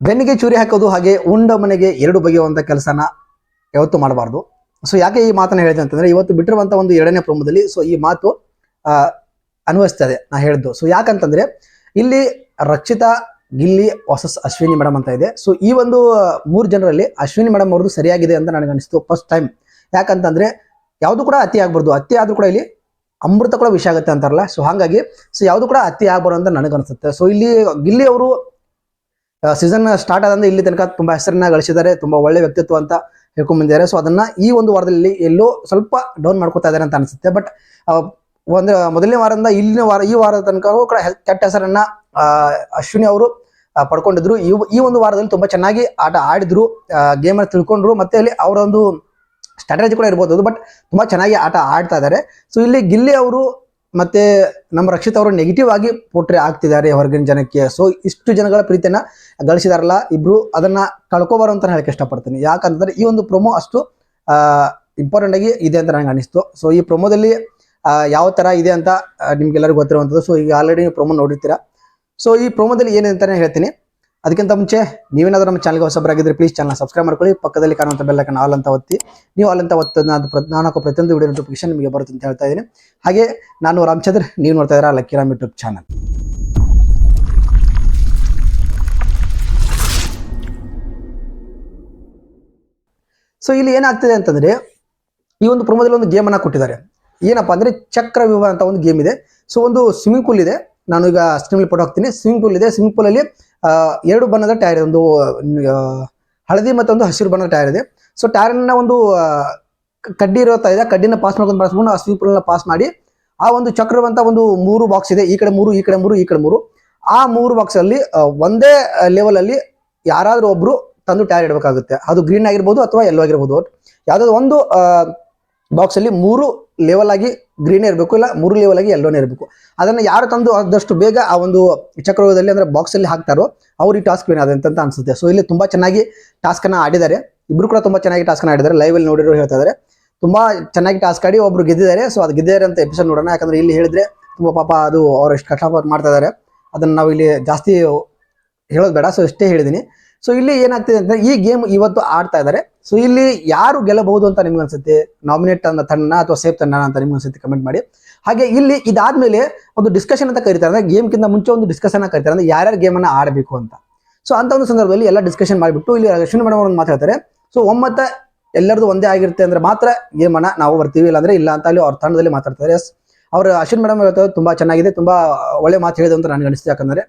ಬೆನ್ನಿಗೆ ಚೂರಿ ಹಾಕೋದು ಹಾಗೆ ಉಂಡ ಮನೆಗೆ ಎರಡು ಬಗೆಯುವಂಥ ಕೆಲಸನ ಯಾವತ್ತೂ ಮಾಡಬಾರ್ದು. ಸೊ ಯಾಕೆ ಈ ಮಾತನ್ನು ಹೇಳಿದೆ ಅಂತಂದರೆ ಇವತ್ತು ಬಿಟ್ಟಿರುವಂಥ ಒಂದು ಎರಡನೇ ಪ್ರಮುಖದಲ್ಲಿ ಸೊ ಈ ಮಾತು ಅನ್ವಯಿಸ್ತದೆ ನಾ ಹೇಳಿದ್ದು ಸೊ ಯಾಕಂತಂದ್ರೆ ಇಲ್ಲಿ ರಕ್ಷಿತಾ, ಗಿಲ್ಲಿ ವರ್ಸಸ್ ಅಶ್ವಿನಿ ಮೇಡಮ್ ಅಂತ ಇದೆ. ಸೊ ಈ ಒಂದು ಮೂರು ಜನರಲ್ಲಿ ಅಶ್ವಿನಿ ಮೇಡಮ್ ಅವ್ರದ್ದು ಸರಿಯಾಗಿದೆ ಅಂತ ನನಗೆ ಅನಿಸ್ತು ಫಸ್ಟ್ ಟೈಮ್ ಯಾಕಂತಂದ್ರೆ ಯಾವುದು ಕೂಡ ಅತಿ ಆಗ್ಬಾರ್ದು. ಅತಿ ಆದರೂ ಕೂಡ ಇಲ್ಲಿ ಅಮೃತ ಕೂಡ ವಿಷ ಆಗುತ್ತೆ ಅಂತಾರಲ್ಲ. ಸೊ ಹಾಗಾಗಿ ಸೊ ಯಾವುದು ಕೂಡ ಅತಿ ಆಗ್ಬಾರ್ದು ಅಂತ ನನಗೆ ಸೊ ಇಲ್ಲಿ ಗಿಲ್ಲಿ ಅವರು ಸೀಸನ್ ಸ್ಟಾರ್ಟ್ ಆದಂದ್ರೆ ಇಲ್ಲಿ ತನಕ ತುಂಬಾ ಹೆಸರನ್ನ ಗಳಿಸಿದ್ದಾರೆ, ತುಂಬಾ ಒಳ್ಳೆ ವ್ಯಕ್ತಿತ್ವ ಅಂತ ಹೇಳ್ಕೊಂಡ್ ಬಂದಿದ್ದಾರೆ ಸೊ ಅದನ್ನ ಈ ಒಂದು ವಾರದಲ್ಲಿ ಎಲ್ಲೋ ಸ್ವಲ್ಪ ಡೌನ್ ಮಾಡ್ಕೋತಾ ಇದ್ದಾರೆ ಅಂತ ಅನಿಸುತ್ತೆ. ಬಟ್ ಒಂದು, ಮೊದಲನೇ ವಾರದಿಂದ ಇಲ್ಲಿನ ವಾರ, ಈ ವಾರದ ತನಕ ಕೂಡ ಕೆಟ್ಟ ಹೆಸರನ್ನ ಅಶ್ವಿನಿ ಅವರು ಪಡ್ಕೊಂಡಿದ್ರು. ಈ ಒಂದು ವಾರದಲ್ಲಿ ತುಂಬಾ ಚೆನ್ನಾಗಿ ಆಟ ಆಡಿದ್ರು ಗೇಮ್ ಅನ್ನು ತಿಳ್ಕೊಂಡ್ರು. ಮತ್ತೆ ಅಲ್ಲಿ ಅವರೊಂದು ಸ್ಟ್ರಾಟಜಿ ಕೂಡ ಇರ್ಬೋದು. ಅದು ಬಟ್ ತುಂಬಾ ಚೆನ್ನಾಗಿ ಆಟ ಆಡ್ತಾ ಇದ್ದಾರೆ. ಸೊ ಇಲ್ಲಿ ಗಿಲ್ಲಿ ಅವರು ಮತ್ತೆ ನಮ್ಮ ರಕ್ಷಿತ್ ಅವರು ನೆಗೆಟಿವ್ ಆಗಿ ಪೋಟ್ರೆ ಆಗ್ತಿದ್ದಾರೆ ಹೊರಗಿನ ಜನಕ್ಕೆ. ಸೊ ಇಷ್ಟು ಜನಗಳ ಪ್ರೀತಿಯನ್ನ ಗಳಿಸಿದಾರಲ್ಲ ಇಬ್ರು, ಅದನ್ನ ಕಳ್ಕೊಬಾರು ಅಂತ ಹೇಳಕ್ ಇಷ್ಟಪಡ್ತೀನಿ. ಯಾಕಂತಂದ್ರೆ ಈ ಒಂದು ಪ್ರೊಮೋ ಅಷ್ಟು ಇಂಪಾರ್ಟೆಂಟ್ ಆಗಿ ಇದೆ ಅಂತ ನನಗೆ ಅನಿಸ್ತು. ಸೊ ಈ ಪ್ರೊಮೋದಲ್ಲಿ ಯಾವ ತರ ಇದೆ ಅಂತ ನಿಮ್ಗೆಲ್ಲರಿಗೂ ಗೊತ್ತಿರುವಂಥದ್ದು. ಸೊ ಈಗ ಆಲ್ರೆಡಿ ಪ್ರೊಮೋ ನೋಡಿರ್ತೀರಾ. ಸೊ ಈ ಪ್ರೊಮೋದಲ್ಲಿ ಏನು ಹೇಳ್ತೀನಿ. ಅದಕ್ಕಿಂತ ಮುಂಚೆ, ನೀವೇನಾದ್ರೂ ನಮ್ಮ ಚಾನಲ್ಗೆ ಹೊಸಬರಾಗಿದ್ರೆ ಪ್ಲೀಸ್ ಚಾನಲ್ ಸಬ್ಸ್ಕ್ರೈಬ್ ಮಾಡ್ಕೊಳ್ಳಿ. ಪಕ್ಕದಲ್ಲಿ ಕಾಣುವಂಥ ಬೆಲ್ಲಕ್ಕನ್ನು ಆಲ್ ಅಂತ ಒತ್ತಿ. ನೀವು ಆಲ್ ಅಂತ ಒತ್ತದ ಹಾಕೋ ಪ್ರತಿಯೊಂದು ವಿಡಿಯೋ ನೋಟಿಫಿಕೇಶನ್ ನಿಮಗೆ ಬರುತ್ತೆ ಅಂತ ಹೇಳ್ತಾ ಇದ್ದೀನಿ. ಹಾಗೆ, ನಾನು ರಾಮಚಂದ್ರ ನೀವು ನೋಡ್ತಾ ಇದ್ದೀರಾ Lucky Ram YouTube channel so ಇಲ್ಲಿ ಏನಾಗ್ತಿದೆ ಅಂತಂದ್ರೆ, ಈ ಒಂದು ಪ್ರೊಮೋದಲ್ಲಿ ಒಂದು ಗೇಮ್ ಅನ್ನ ಕೊಟ್ಟಿದ್ದಾರೆ. ಏನಪ್ಪಾ ಅಂದ್ರೆ ಚಕ್ರ ವ್ಯೂಹ ಅಂತ ಒಂದು ಗೇಮ್ ಇದೆ. ಸೊ ಒಂದು ಸ್ವಿಮ್ಮಿಂಗ್ ಪೂಲ್ ಇದೆ. ನಾನು ಈಗ ಸ್ಟ್ರೀಮ್ಲಿ ಫೋಟೋ ಹಾಕ್ತೀನಿ ಸ್ವಿಮ್ಮಿಂಗ್ ಪೂಲ್ ಇದೆ ಸ್ವಿಮ್ಮಿಂಗ್ ಪೂಲಲ್ಲಿ ಎರಡು ಬಣ್ಣದ ಟೈರ್ ಒಂದು ಹಳದಿ ಮತ್ತೊಂದು ಹಸಿರು ಬಣ್ಣದ ಟೈರ್ ಇದೆ. ಸೊ ಟೈರ್ನ ಒಂದು ಕಡ್ಡಿ ಇರುತ್ತಾ ಇದೆ. ಕಡ್ಡಿನ ಪಾಸ್ ಮಾಡ್ಕೊಂಡು ಬಳಸ್ಕೊಂಡು ಆ ಸ್ವಿಮ್ಮಿಂಗ್ ಪೂಲ್ನ ಪಾಸ್ ಮಾಡಿ, ಆ ಒಂದು ಚಕ್ರವಂತ ಒಂದು ಮೂರು ಬಾಕ್ಸ್ ಇದೆ. ಈ ಕಡೆ ಮೂರು, ಈ ಕಡೆ ಮೂರು, ಈ ಕಡೆ ಮೂರು. ಆ ಮೂರು ಬಾಕ್ಸಲ್ಲಿ ಒಂದೇ ಲೆವೆಲಲ್ಲಿ ಯಾರಾದರೂ ಒಬ್ಬರು ತಂದು ಟೈರ್ ಇಡಬೇಕಾಗುತ್ತೆ. ಅದು ಗ್ರೀನ್ ಆಗಿರ್ಬೋದು ಅಥವಾ ಎಲ್ಲೋ ಆಗಿರ್ಬೋದು. ಯಾವುದಾದ್ರು ಒಂದು ಬಾಕ್ಸಲ್ಲಿ ಮೂರು ಲೆವೆಲ್ ಆಗಿ ಗ್ರೀನ್ ಇರಬೇಕು ಇಲ್ಲ ಮೂರು ಲೆವೆಲ್ ಆಗಿ ಎಲ್ಲೋನೇ ಇರಬೇಕು. ಅದನ್ನು ಯಾರು ತಂದು ಆದಷ್ಟು ಬೇಗ ಆ ಒಂದು ಚಕ್ರವ್ಯೂಹದಲ್ಲಿ ಅಂದರೆ ಬಾಕ್ಸಲ್ಲಿ ಹಾಕ್ತಾರೋ ಅವ್ರು ಈ ಟಾಸ್ಕ್ ವಿನ್ ಆದಂತ ಅನ್ಸುತ್ತೆ. ಸೊ ಇಲ್ಲಿ ತುಂಬ ಚೆನ್ನಾಗಿ ಟಾಸ್ಕನ್ನು ಆಡಿದ್ದಾರೆ. ಇಬ್ಬರು ಕೂಡ ತುಂಬ ಚೆನ್ನಾಗಿ ಟಾಸ್ಕನ್ನು ಆಡಿದ್ದಾರೆ. ಲೈವ್ ಅಲ್ಲಿ ನೋಡಿರೋ ಹೇಳ್ತಾ ಇದ್ದಾರೆ ತುಂಬ ಚೆನ್ನಾಗಿ ಟಾಸ್ಕ್ ಆಡಿ ಒಬ್ರು ಗೆದ್ದಿದ್ದಾರೆ. ಸೊ ಅದು ಗೆದ್ದಿದ್ದಾರೆ ಅಂತ ಎಪಿಸೋಡ್ ನೋಡೋಣ. ಯಾಕಂದ್ರೆ ಇಲ್ಲಿ ಹೇಳಿದ್ರೆ ತುಂಬ ಪಾಪ ಅದು ಅವ್ರು ಕಷ್ಟಪಟ್ಟು ಮಾಡ್ತಾ ಇದ್ದಾರೆ ಅದನ್ನ ನಾವು ಇಲ್ಲಿ ಜಾಸ್ತಿ ಹೇಳೋದು ಬೇಡ. ಸೊ ಇಷ್ಟೇ ಹೇಳಿದ್ದೀನಿ ಸೊ ಇಲ್ಲಿ ಏನಾಗ್ತಿದೆ ಅಂದರೆ ಈ ಗೇಮ್ ಇವತ್ತು ಆಡ್ತಾ ಇದ್ದಾರೆ ಸೊ ಇಲ್ಲಿ ಯಾರು ಗೆಲ್ಲಬಹುದು ಅಂತ ನಿಮ್ಗೆ ಅನ್ಸುತ್ತೆ? ನಾಮಿನೇಟ್ ಅನ್ನ ತಣ್ಣ ಅಥವಾ ಸೇಫ್ ತಣ್ಣ ಅಂತ ನಿಮ್ಗೆ ಅನ್ಸುತ್ತೆ ಕಮೆಂಟ್ ಮಾಡಿ. ಹಾಗೆ ಇಲ್ಲಿ ಇದಾದ್ಮೇಲೆ ಒಂದು ಡಿಸ್ಕಷನ್ ಅಂತ ಕರೀತಾರೆ. ಅಂದ್ರೆ ಗೇಮ್ಗಿಂತ ಮುಂಚೆ ಒಂದು ಡಿಸ್ಕಷನ್ ಕರೀತಾರೆ. ಅಂದ್ರೆ ಯಾರ್ಯಾರು ಗೇಮ್ ಅನ್ನ ಆಡಬೇಕು ಅಂತ. ಸೊ ಅಂತ ಒಂದು ಸಂದರ್ಭದಲ್ಲಿ ಎಲ್ಲ ಡಿಸ್ಕಷನ್ ಮಾಡಿಬಿಟ್ಟು ಇಲ್ಲಿ ಅಶ್ವಿನಿ ಮೇಡಮ್ ಅವ್ರನ್ನ ಮಾತಾಡ್ತಾರೆ ಸೊ ಒಮ್ಮತ ಎಲ್ಲರದು ಒಂದೇ ಆಗಿರುತ್ತೆ ಅಂದ್ರೆ ಮಾತ್ರ ಗೇಮ್ ಅನ್ನ ನಾವು ಬರ್ತೀವಿ. ಇಲ್ಲ ಅಂದ್ರೆ ಇಲ್ಲ ಅಂತ ಅಲ್ಲಿ ಅವ್ರ ತಂಡದಲ್ಲಿ ಮಾತಾಡ್ತಾರೆ. ಎಸ್ ಅವ್ರ ಅಶ್ವಿನ್ ಮೇಡಮ್ ಹೇಳ್ತಾರೆ, ತುಂಬಾ ಚೆನ್ನಾಗಿದೆ. ತುಂಬಾ ಒಳ್ಳೆ ಮಾತು ಹೇಳಿದೆ ಅಂತ ನನಗೆ ಅನಿಸ್ತು ಯಾಕಂದ್ರೆ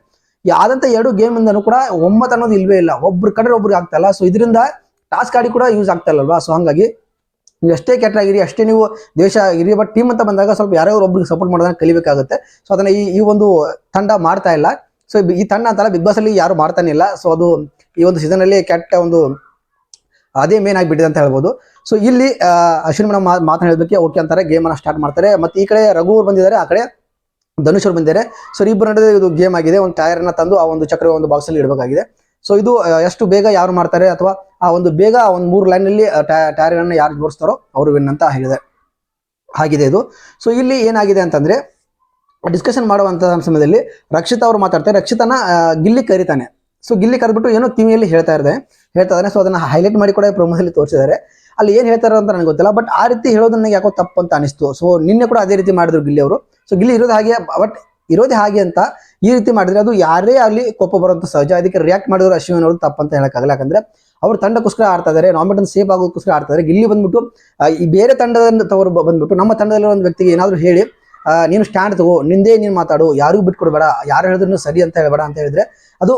ಯಾವ್ದಂತ ಎರಡು ಗೇಮ್ ಇಂದನೂ ಕೂಡ ಒಮ್ಮತ ಅನ್ನೋದು ಇಲ್ವೇ ಇಲ್ಲ. ಒಬ್ರು ಕಡೆ ಒಬ್ರಿಗೆ ಆಗ್ತಾ ಇಲ್ಲ. ಸೊ ಇದರಿಂದ ಟಾಸ್ಕ್ ಆಡಿ ಕೂಡ ಯೂಸ್ ಆಗ್ತಾ ಇಲ್ಲಲ್ವಾ? ಸೊ ಹಂಗಾಗಿ ನೀವು ಎಷ್ಟೇ ಕೆಟ್ಟಾಗಿರಿ ಅಷ್ಟೇ ನೀವು ದೇಶ ಆಗಿರಿ ಬಟ್ ಟೀಮ್ ಅಂತ ಬಂದಾಗ ಸ್ವಲ್ಪ ಯಾರೋ ಒಬ್ರಿಗೆ ಸಪೋರ್ಟ್ ಮಾಡೋದನ್ನ ಕಲಿಬೇಕಾಗುತ್ತೆ. ಸೊ ಅದನ್ನ ಈ ಈ ಒಂದು ತಂಡ ಮಾಡ್ತಾ ಇಲ್ಲ. ಸೊ ಈ ತಂಡ ಅಂತಲ್ಲ ಬಿಗ್ ಬಾಸ್ ಅಲ್ಲಿ ಯಾರು ಮಾಡ್ತಾನೆ ಇಲ್ಲ. ಸೊ ಅದು ಈ ಒಂದು ಸೀಸನ್ ಅಲ್ಲಿ ಕೆಟ್ಟ ಒಂದು ಅದೇ ಮೇನ್ ಆಗಿಬಿಟ್ಟಿದೆ ಅಂತ ಹೇಳ್ಬೋದು. ಸೊ ಇಲ್ಲಿ ಅಶ್ವಿನ್ ಮೇಡಮ್ ಮೇಡಮ್ ಮಾತನಾಡೋದಕ್ಕೆ ಓಕೆ ಅಂತಾರೆ. ಗೇಮ್ ಅನ್ನ ಸ್ಟಾರ್ಟ್ ಮಾಡ್ತಾರೆ. ಮತ್ತೆ ಈ ಕಡೆ ರಘು ಅವ್ರು ಬಂದಿದ್ದಾರೆ, ಆ ಕಡೆ ಧನುಷ್ ಅವ್ರು ಬಂದಿದ್ದಾರೆ. ಸೊ ಇಬ್ಬರು ನಡೆದ ಇದು ಗೇಮ್ ಆಗಿದೆ. ಒಂದು ಟೈರ್ ಅನ್ನ ತಂದು ಆ ಒಂದು ಚಕ್ರ ಒಂದು ಬಾಕ್ಸ್ ಅಲ್ಲಿ ಇಡಬೇಕಾಗಿದೆ. ಸೊ ಇದು ಎಷ್ಟು ಬೇಗ ಯಾರು ಮಾಡ್ತಾರೆ ಅಥವಾ ಆ ಒಂದು ಬೇಗ ಒಂದು ಮೂರು ಲೈನ್ ಅಲ್ಲಿ ಟೈರ್ ಅನ್ನ ಯಾರು ಜೋಡಿಸ್ತಾರೋ ಅವರು ವಿನ್ ಅಂತ ಹೇಳಿದೆ. ಆಗಿದೆ ಇದು. ಸೊ ಇಲ್ಲಿ ಏನಾಗಿದೆ ಅಂತಂದ್ರೆ ಡಿಸ್ಕಷನ್ ಮಾಡುವಂತ ಸಮಯದಲ್ಲಿ ರಕ್ಷಿತ ಅವರು ಮಾತಾಡ್ತಾರೆ. ರಕ್ಷಿತನ ಗಿಲ್ಲಿ ಕರಿತಾನೆ. ಸೊ ಗಿಲ್ಲಿ ಕರೆದ್ಬಿಟ್ಟು ಏನೋ ಕಿವಿಯಲ್ಲಿ ಹೇಳ್ತಾ ಇದೆ ಹೇಳ್ತಾ ಇದ್ದಾನೆ. ಸೊ ಅದನ್ನ ಹೈಲೈಟ್ ಮಾಡಿ ಕೂಡ ಪ್ರೊಮೋದಲ್ಲಿ ತೋರಿಸಿದ್ದಾರೆ. ಅಲ್ಲಿ ಏನ್ ಹೇಳ್ತಾರೆ ಅಂತ ನನಗೆ ಗೊತ್ತಿಲ್ಲ. ಬಟ್ ಆ ರೀತಿ ಹೇಳೋದನ್ನ ನನಗೆ ಯಾಕೋ ತಪ್ಪು ಅಂತ ಅನಿಸ್ತು. ಸೊ ನಿನ್ನೆ ಕೂಡ ಅದೇ ರೀತಿ ಮಾಡಿದ್ರು ಗಿಲ್ಲಿ ಅವರು. ಸೊ ಗಿಲ್ಲಿ ಇರೋದು ಹಾಗೆ ಬಟ್ ಇರೋದೇ ಹಾಗೆ ಅಂತ ಈ ರೀತಿ ಮಾಡಿದ್ರೆ ಅದು ಯಾರೇ ಅಲ್ಲಿ ಕೋಪ ಬರುವಂತ ಸಹಜ. ಅದಕ್ಕೆ ರಿಯಾಕ್ಟ್ ಮಾಡಿದ್ರು ಅಶ್ವಿನ್ ಅವರು ತಪ್ಪು ಅಂತ ಹೇಳಕ್ಕಾಗಲ್ಲ. ಯಾಕಂದ್ರೆ ಅವ್ರ ತಂಡಕ್ಕೋಸ್ಕರ ಆಡ್ತಾ ಇದಾರೆ. ನಾಮಿನೇಷನ್ ಸೇಫ್ ಆಗೋಕ್ಕೋಸ್ಕರ ಆಡ್ತಾ ಇದಾರೆ. ಗಿಲ್ಲಿ ಬಂದ್ಬಿಟ್ಟು ಈ ಬೇರೆ ತಂಡದ ತವರು ಬಂದ್ಬಿಟ್ಟು, ನಮ್ಮ ತಂಡದಲ್ಲಿರೋ ಒಂದು ವ್ಯಕ್ತಿಗೆ ಏನಾದರೂ ಹೇಳಿ ನೀನು ಸ್ಟ್ಯಾಂಡ್ ತಗೋ, ನಿಂದೇ ನೀನು ಮಾತಾಡು, ಯಾರಿಗೂ ಬಿಟ್ಕೊಡ್ಬೇಡ ಯಾರು ಹೇಳಿದ್ರು ಸರಿ ಅಂತ ಹೇಳಬೇಡ ಅಂತ ಹೇಳಿದ್ರೆ, ಅದು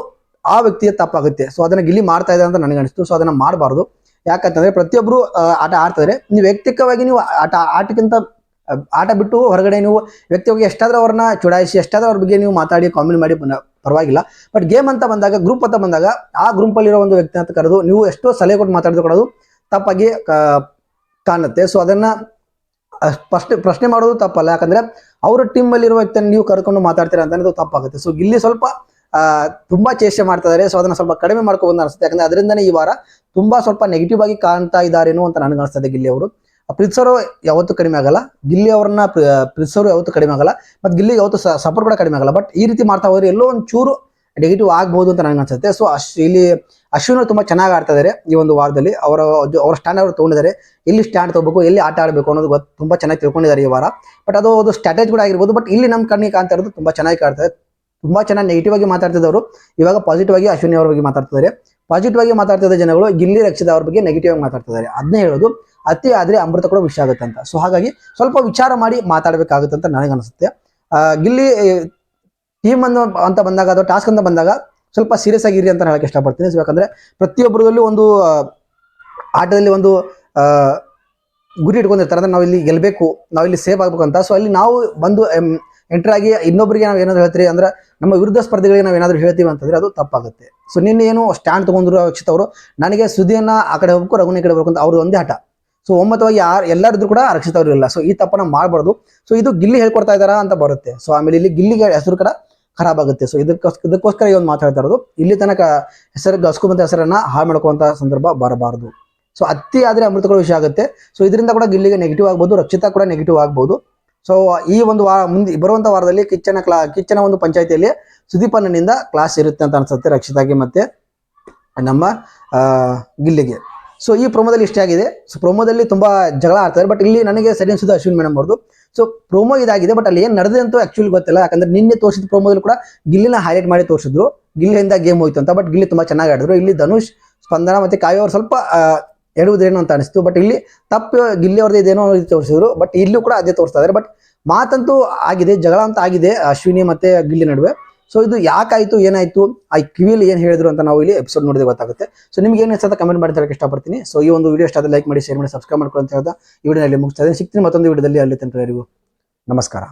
ಆ ವ್ಯಕ್ತಿಯ ತಪ್ಪಾಗುತ್ತೆ. ಸೊ ಅದನ್ನ ಗಿಲ್ಲಿ ಮಾಡ್ತಾ ಇದೆ ಅಂತ ನನಗೆ ಅನಿಸ್ತು. ಸೊ ಅದನ್ನ ಮಾಡಬಾರ್ದು. ಯಾಕಂತಂದ್ರೆ ಪ್ರತಿಯೊಬ್ಬರು ಆಟ ಆಡ್ತಾರೆ ನೀವು ವೈಯಕ್ತಿಕವಾಗಿ ನೀವು ಆಟ, ಆಟಕ್ಕಿಂತ ಆಟ ಬಿಟ್ಟು ಹೊರಗಡೆ ನೀವು ವ್ಯಕ್ತಿಯಾಗಿ ಎಷ್ಟಾದ್ರೂ ಅವ್ರನ್ನ ಚುಡಾಯಿಸಿ, ಎಷ್ಟಾದ್ರೂ ಅವ್ರ ಬಗ್ಗೆ ನೀವು ಮಾತಾಡಿ, ಕಾಮೆಂಟ್ ಮಾಡಿ ಪರವಾಗಿಲ್ಲ. ಬಟ್ ಗೇಮ್ ಅಂತ ಬಂದಾಗ ಗ್ರೂಪ್ ಅಂತ ಬಂದಾಗ, ಆ ಗ್ರೂಪ್ ಅಲ್ಲಿರೋ ಒಂದು ವ್ಯಕ್ತಿ ಅಂತ ಕರೆದು ನೀವು ಎಷ್ಟೋ ಸಲಹೆ ಕೊಟ್ಟು ಅದು ತಪ್ಪಾಗಿ ಕಾಣುತ್ತೆ. ಸೊ ಅದನ್ನ ಪ್ರಶ್ನೆ ಪ್ರಶ್ನೆ ಮಾಡೋದು ತಪ್ಪಲ್ಲ. ಯಾಕಂದ್ರೆ, ಅವರ ಟೀಮ್ ಅಲ್ಲಿ ಇರುವ ವ್ಯಕ್ತಿಯನ್ನು ನೀವು ಕರ್ಕೊಂಡು ಮಾತಾಡ್ತೀರಾ ಅಂತ ಅದು ತಪ್ಪಾಗುತ್ತೆ. ಸೊ ಇಲ್ಲಿ ಸ್ವಲ್ಪ ತುಂಬಾ ಚೇಷ್ಟೆ ಮಾಡ್ತಾ ಇದಾರೆ. ಸೊ ಅದನ್ನ ಸ್ವಲ್ಪ ಕಡಿಮೆ ಮಾಡ್ಕೊಂಡು ಅನಿಸುತ್ತೆ ಯಾಕಂದ್ರೆ, ಅದರಿಂದನೇ ಈ ವಾರ ತುಂಬಾ ಸ್ವಲ್ಪ ನೆಗೆಟಿವ್ ಆಗಿ ಕಾಣ್ತಾ ಇದ್ದಾರೇನೋ ಅಂತ ನನಗೆ ಅನಿಸ್ತದೆ ಗಿಲ್ಲಿ ಅವರು. ಪ್ರೀತ್ಸರು ಯಾವತ್ತೂ ಕಡಿಮೆ ಆಗಲ್ಲ. ಗಿಲ್ಲಿ ಅವ್ರನ್ನ ಪ್ರಿತ್ಸರು ಯಾವತ್ತೂ ಕಡಿಮೆ ಆಗಲ್ಲ. ಮತ್ತು ಗಿಲ್ಲಿ ಯಾವತ್ತು ಸಪೋರ್ಟ್ ಕೂಡ ಕಡಿಮೆ ಆಗಲ್ಲ. ಬಟ್ ಈ ರೀತಿ ಮಾಡ್ತಾ ಹೋದ್ರೆ ಎಲ್ಲೋ ಒಂದು ಚೂರು ನೆಗೆಟಿವ್ ಆಗ್ಬೋದು ಅಂತ ನನಗೆ ಅನ್ಸುತ್ತೆ. ಸೊ ಅಶ್, ಇಲ್ಲಿ ಅಶ್ವಿನ್ ತುಂಬ ಚೆನ್ನಾಗಿ ಆಡ್ತಾ ಇದ್ದಾರೆ ಈ ಒಂದು ವಾರದಲ್ಲಿ. ಅವರ ಅವರ ಸ್ಟ್ಯಾಂಡ್ ಅವರು ತಗೊಂಡಿದ್ದಾರೆ ಎಲ್ಲಿ ಸ್ಟ್ಯಾಂಡ್ ತಗೋಬೇಕು, ಎಲ್ಲಿ ಆಟ ಆಡಬೇಕು ಅನ್ನೋದು ಗೊತ್ತು ತುಂಬಾ ಚೆನ್ನಾಗಿ ತಿಳ್ಕೊಂಡಿದ್ದಾರೆ ಈ ವಾರ. ಬಟ್ ಅದು ಒಂದು ಸ್ಟ್ರಾಟಜಿ ಕೂಡ ಆಗಿರ್ಬೋದು. ಬಟ್ ಇಲ್ಲಿ ನಮ್ಮ ಕಣ್ಣಿಗೆ ಕಾಣ್ತಾ ಇರೋದು ತುಂಬಾ ಚೆನ್ನಾಗಿ ಕಾಡ್ತಾರೆ ತುಂಬಾ ಚೆನ್ನಾಗಿ ನೆಗೆಟಿವ್ ಆಗಿ ಮಾತಾಡ್ತಿದ್ದವರು ಇವಾಗ ಪಾಸಿಟಿವ್ ಆಗಿ ಅಶ್ವಿನಿ ಅವ್ರ ಬಗ್ಗೆ ಮಾತಾಡ್ತಿದ್ದಾರೆ. ಪಾಸಿಟಿವ್ ಆಗಿ ಮಾತಾಡ್ತಿದ್ದ ಜನಗಳು ಗಿಲ್ಲಿ ರಕ್ಷಿತ ಅವ್ರ ಬಗ್ಗೆ ನೆಗೆಟಿವ್ ಆಗಿ ಮಾತಾಡ್ತಿದ್ದಾರೆ. ಅದನ್ನೇ ಹೇಳೋದು. ಅತಿ ಆದರೆ ಅಮೃತ ಕೂಡ ವಿಷ ಆಗುತ್ತೆ ಅಂತ. ಸೊ ಹಾಗಾಗಿ ಸ್ವಲ್ಪ ವಿಚಾರ ಮಾಡಿ ಮಾತಾಡಬೇಕಾಗುತ್ತೆ ಅಂತ ನನಗೆ ಅನಿಸುತ್ತೆ. ಆ, ಗಿಲ್ಲಿ ಟೀಮ್ ಅನ್ನು ಅಂತ ಬಂದಾಗ ಅಥವಾ ಟಾಸ್ಕ್ ಅಂತ ಬಂದಾಗ ಸ್ವಲ್ಪ ಸೀರಿಯಸ್ ಆಗಿರಿ ಅಂತ ಹೇಳಕ್ಕೆ ಇಷ್ಟಪಡ್ತೀನಿ. ಯಾಕಂದ್ರೆ ಪ್ರತಿಯೊಬ್ಬರಲ್ಲೂ ಒಂದು ಆಟದಲ್ಲಿ ಒಂದು ಗುರಿ ಇಟ್ಕೊಂಡಿರ್ತಾರೆ. ಅಂದ್ರೆ ನಾವು ಇಲ್ಲಿ ಗೆಲ್ಬೇಕು ನಾವು ಇಲ್ಲಿ ಸೇಫ್ ಆಗ್ಬೇಕು ಅಂತ. ಸೊ ಅಲ್ಲಿ ನಾವು ಬಂದು ಎಂಟರ್ ಆಗಿ ಇನ್ನೊಬ್ಬರಿಗೆ ನಾವು ಏನಾದ್ರು ಹೇಳ್ತೀರಿ? ಅಂದ್ರೆ ನಮ್ಮ ವಿರುದ್ಧ ಸ್ಪರ್ಧೆಗಳಿಗೆ ನಾವು ಏನಾದ್ರು ಹೇಳ್ತೀವಿ ಅಂತಂದ್ರೆ ಅದು ತಪ್ಪಾಗುತ್ತೆ. ಸೊ ನಿನ್ನೇನು ಸ್ಟ್ಯಾಂಡ್ ತಗೊಂಡ್ರು ರಕ್ಷಿತ್ ಅವರು ನನಗೆ ಸುದ್ದಿಯನ್ನ ಆ ಕಡೆ ಹೋಗ್ಬೇಕು ರಘುನಿ ಕಡೆ ಹೋಗ್ಬೇಕು ಅಂತ. ಅವ್ರದ್ದು ಒಂದೇ ಆಟ ಸೊ ಒಮ್ಮತವಾಗಿ ಯಾರು ಎಲ್ಲರಿದ್ರು ಕೂಡ ರಕ್ಷಿತವ್ರು ಇಲ್ಲ. ಸೊ ಈ ತಪ್ಪನ್ನ ಮಾಡಬಾರ್ದು. ಸೊ ಇದು ಗಿಲ್ಲಿ ಹೇಳ್ಕೊಡ್ತಾ ಇದ್ದಾರಾ ಅಂತ ಬರುತ್ತೆ. ಸೊ ಆಮೇಲೆ ಇಲ್ಲಿ ಗಿಲ್ಲಿಗೆ ಹೆಸರು ಕೂಡ ಖರಾಬ್ ಆಗುತ್ತೆ ಸೊ ಇದಕ್ಕೋಸ್ಕರ ಇದಕ್ಕೋಸ್ಕರ ಈ ಒಂದು ಮಾತಾಡ್ತಾ ಇರೋದು. ಇಲ್ಲಿ ತನಕ ಹೆಸರು ಗಸ್ಕೊಂಬಂತ ಹೆಸರನ್ನ ಹಾಳು ಮಾಡ್ಕೊಂತ ಸಂದರ್ಭ ಬರಬಾರದು. ಸೊ ಅತಿ ಆದ್ರೆ ಅಮೃತಗಳು ವಿಷಯ ಆಗುತ್ತೆ. ಸೊ ಇದರಿಂದ ಕೂಡ ಗಿಲ್ಲಿಗೆ ನೆಗೆಟಿವ್ ಆಗ್ಬೋದು, ರಕ್ಷಿತಾ ಕೂಡ ನೆಗೆಟಿವ್ ಆಗ್ಬೋದು. ಸೊ ಈ ಒಂದು ವಾರ ಮುಂದೆ ಬರುವಂತ ವಾರದಲ್ಲಿ ಕಿಚ್ಚನ ಕ್ಲಾ ಕಿಚ್ಚನ ಒಂದು ಪಂಚಾಯತಿಯಲ್ಲಿ ಸುದೀಪನ್ನನಿಂದ ಕ್ಲಾಸ್ ಇರುತ್ತೆ ಅಂತ ಅನ್ಸುತ್ತೆ ರಕ್ಷಿತಾಗೆ ಮತ್ತೆ ನಮ್ಮ ಗಿಲ್ಲಿಗೆ. ಸೊ ಈ ಪ್ರೊಮೋದಲ್ಲಿ ಇಷ್ಟೇ ಆಗಿದೆ. ಸೊ ಪ್ರೊಮೋದಲ್ಲಿ ತುಂಬ ಜಗಳ ಆಡ್ತಾರೆ. ಬಟ್ ಇಲ್ಲಿ ನನಗೆ ಸರಿ ಅನ್ಸುತ್ತೆ ಅಶ್ವಿನ್ ಮೇಡಮ್ ಅವ್ರದ್ದು ಸೊ ಪ್ರೊಮೋ ಇದಾಗಿದೆ ಬಟ್ ಅಲ್ಲಿ ಏನು ನಡೆದಿದೆ ಅಂತ ಆ್ಯಕ್ಚುಲಿ ಗೊತ್ತಿಲ್ಲ. ಯಾಕಂದ್ರೆ ನಿನ್ನೆ ತೋರಿಸಿದ ಪ್ರೊಮೋದಲ್ಲಿ ಕೂಡ ಗಿಲ್ಲಿನ ಹೈಲೈಟ್ ಮಾಡಿ ತೋರಿಸಿದ್ರು. ಗಿಲ್ಲಿಯಿಂದ ಗೇಮ್ ಹೋಯ್ತು ಅಂತ. ಬಟ್ ಗಿಲ್ಲಿ ತುಂಬ ಚೆನ್ನಾಗಿ ಆಡಿದ್ರು. ಇಲ್ಲಿ ಧನುಷ್, ಸ್ಪಂದನ ಮತ್ತು ಕಾವ್ಯ ಅವರು ಸ್ವಲ್ಪ ಎಡುವುದೇನು ಅಂತ ಅನಿಸ್ತು. ಬಟ್ ಇಲ್ಲಿ ತಪ್ಪು ಗಿಲ್ಲಿ ಅವ್ರದ್ದು ಇದೇನೋ ತೋರಿಸಿದ್ರು. ಬಟ್ ಇಲ್ಲೂ ಕೂಡ ಅದೇ ತೋರಿಸ್ತಾ ಇದ್ದಾರೆ ಬಟ್ ಮಾತಂತೂ ಆಗಿದೆ, ಜಗಳ ಅಂತ ಆಗಿದೆ ಅಶ್ವಿನಿ ಮತ್ತು ಗಿಲ್ಲಿ ನಡುವೆ. ಸೊ ಇದು ಯಾಕಾಯ್ತು, ಏನಾಯ್ತು? ಆ ಕಿವಿಯಲ್ಲಿ ಏನು ಹೇಳಿದ್ರು ಅಂತ ನಾವು ಇಲ್ಲಿ ಎಪಿಸೋಡ್ ನೋಡಿದ್ರೆ ಗೊತ್ತಾಗುತ್ತೆ. ಸೊ ನಿಮ್ಗೆ ಏನು ಅನ್ಸುತ್ತೆ ಕಮೆಂಟ್ ಮಾಡಿ ತರಕ್ಕೆ ಇಷ್ಟಪಡ್ತೀನಿ. ಸೊ ಈ ಒಂದು ವಿಡಿಯೋ ಇಷ್ಟ ಲೈಕ್ ಮಾಡಿ ಶೇರ್ ಮಾಡಿ ಸಬ್ಸ್ಕ್ರೈಬ್ ಮಾಡ್ಕೊಳ್ಳಿ ಅಂತ ಹೇಳ್ತಾ ಈ ವಿಡಿಯೋನಲ್ಲಿ ಮುಗಿಸ್ತಾ ಇದ್ದೀನಿ. ಸಿಕ್ತೀನಿ ಮತ್ತೊಂದು ವಿಡಿಯೋದಲ್ಲಿ ಅಲ್ಲಿ ತನಕ ನಮಸ್ಕಾರ.